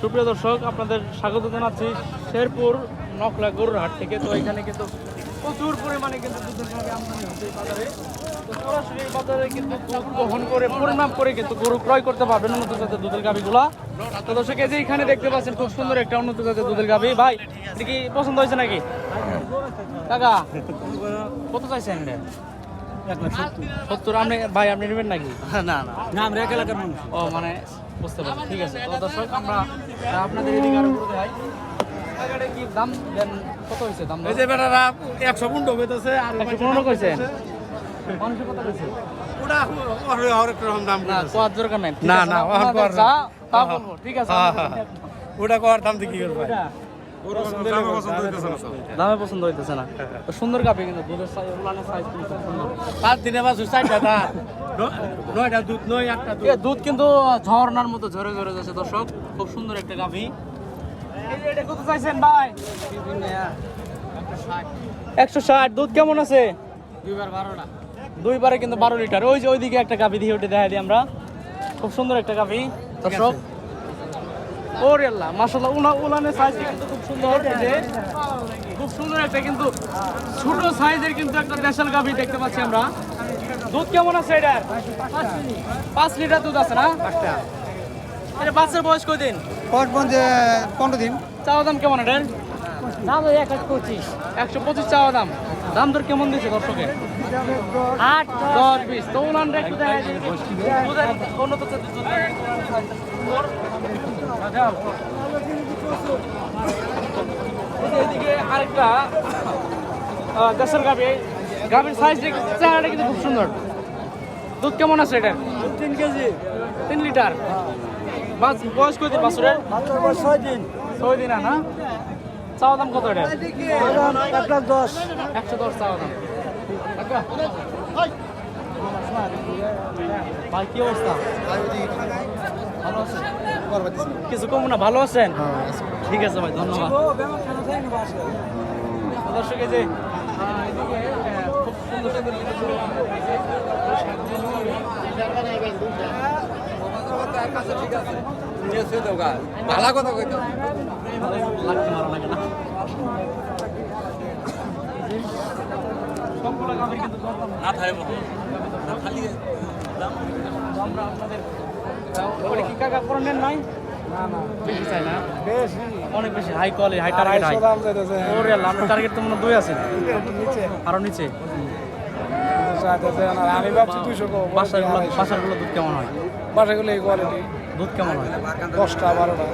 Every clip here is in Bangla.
সুপ্রিয় দর্শক আপনাদের স্বাগত জানাচ্ছি শেরপুর নকলা গরুর হাট থেকে। তো এখানে কিন্তু প্রচুর পরিমাণে কিন্তু দুধের গাভী আমদানি হচ্ছে বাজারে। তো সরাসরি বাজারে কিন্তু দুধ বহন করে পরিমাপ করে কিন্তু গরু ক্রয় করতে পারবেন উন্নত জাতের দুধের গাভীগুলা। তো দর্শক এই যে এখানে দেখতে পাচ্ছেন খুব সুন্দর একটা উন্নত জাতের দুধের গাভী। ভাই এটা কি পছন্দ হয়েছে নাকি? কাকা কত চাইছেন সত্তর আপনি ভাই আপনি নেবেন নাকি? না না। না আমরা এক এলাকার মানুষ। ও মানে বুঝতে পারছি ঠিক আছে। তো দর্শক আমরা আপনাদের এদিকে আরও ঘুরে কি দাম দেন কত হয়েছে দাম এই যে বেটারা একশো পুন্ড হইতেছে আর একশো পনেরো কইছে? মানুষের কথা কইছে? ওটা হরেক রকম দাম না কোয়ার দরকার নাই। না, না, আপনাদের ওহান কোয়ার যা তা বলব ঠিক আছে আপনাদের। নিয়ে- ওটা কর দাম দিয়ে কি করবে? দামে পছন্দ হইতেছে না সুন্দর কাপে কিন্তু দুধের সাইজ পাঁচ দিনে চারটা নয়টা দুধ নয় আটটা দুধ। কিন্তু ঝর্ণার মতো ঝরে ঝরে যাচ্ছে দর্শক। খুব সুন্দর একটা গাভী। এই যে এটা কত চাইছেন ভাই? একশো ষাট। দুধ কেমন আছে? দুইবার বারোটা। দুইবারে কিন্তু বারো লিটার। ওই যে ওইদিকে একটা গাভী দিয়ে ওটা দেখা দিই আমরা। খুব সুন্দর একটা গাভী। দর্শক ওরে আল্লাহ মাশাআল্লাহ উলা উলানের সাইজ কিন্তু খুব সুন্দর। যে খুব সুন্দর একটা কিন্তু ছোট সাইজের কিন্তু একটা দেশাল গাভি দেখতে পাচ্ছি আমরা। দুধ কেমন আছে এটার? পাঁচ লিটার দুধ আছে না? এটা বাচ্চার বয়স কদিন বয়স পনেরো দিন। চাওয়া দাম কেমন এটার? দাম পঁচিশ। একশো পঁচিশ চাওয়া দাম। দাম দর কেমন দিচ্ছে দর্শকে? আট দশ। বিশ। তো একটু দেখা এদিকে আরেকটা দেশের সাইজ চেহারাটা কিন্তু খুব সুন্দর। দুধ কেমন আছে এটা? তিন কেজি। তিন লিটার। বাস বয়স কত বয়স ছয় দিন। ছয় দিন না চাওয়া দাম কত এটা? এক লাখ দশ একশো দশ চাওয়া দাম। কি অবস্থা? ভালো কিছু কম না, ভালো আছেন? ঠিক আছে ভাই, ধন্যবাদ। দর্শক, এই যে খুব সুন্দর সুন্দর ভালো কথা কইতো লাগতে মারা লাগে না সবগুলো গাভীর কিন্তু দরদাম না থাকে খালি আমরা আপনাদের কি কাকা করণের নাই? বেশি চাই না। অনেক বেশি high quality high target high ওরে আল্লাহ আপনার টার্গেট তো মনে হয় দুই আছে? আরও নিচে? চাইতেছে না আমি ভাবছি বাসারগুলো বাসারগুলো দুধ কেমন হয়? বাসাগুলো এই কোয়ালিটি দুধ কেমন হয়? দশটা বারোটা।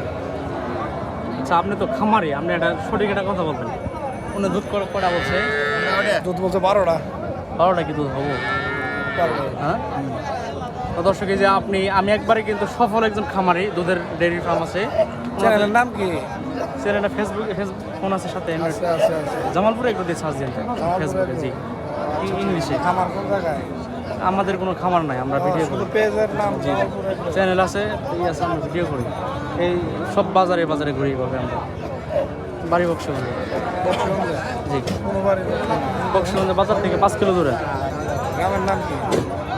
আচ্ছা আপনি তো খামারি আপনি একটা সঠিক একটা কথা বলবেন। উনি দুধ কটা বলছে? দুধ বলছে বারোটা। বারোটা কি দুধ হব? হ্যাঁ? দর্শক এই যে আপনি আমি একবারে কিন্তু সফল একজন খামারি দুধের ডেয়ারি ফার্ম আছে। চ্যানেলের নাম কি? চ্যানেলটা ফেসবুক ফেসবুক ফোন আছে সাথে। জামালপুরে একটু দিয়ে সার্চ দিন ফেসবুকে জি। ইংলিশে। খামার কোন জায়গায়? আমাদের কোনো খামার নাই আমরা ভিডিও করি। পেজের নাম এগুলো। চ্যানেল আছে এই আছে আমরা ভিডিও করি। এই সব বাজারে বাজারে ঘুরি এইভাবে আমরা। বাড়ি বক্সগঞ্জ। বক্সগঞ্জে? জি। কোনো বাড়ি নেই। বক্সগঞ্জ বাজার থেকে পাঁচ কিলো দূরে। গ্রামের নাম কি?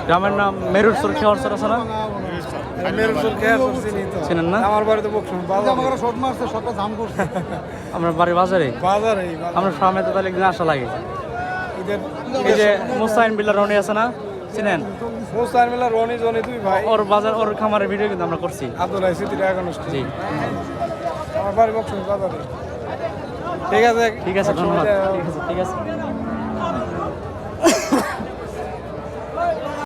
গ্রামের নাম মেরুর সর খেয়ার সর আছে না? চেনেন না? আমার বাড়িতে আমার বাড়ি বাজারে? বাজারে আমরা ফার্মে তো তাহলে একদিন আসা লাগে। ঈদের এই যে মুস্তাইন বিল্লার রনি আছে না? চিনেন? মোস্তান মিলা রনি জনি দুই ভাই। ওর বাজার ওর খামারের ভিডিও কিন্তু আমরা করছি। আব্দুল টাকা জি। আমার বাড়ি বাজারে। ঠিক আছে। ঠিক আছে ধন্যবাদ। ঠিক আছে ঠিক আছে।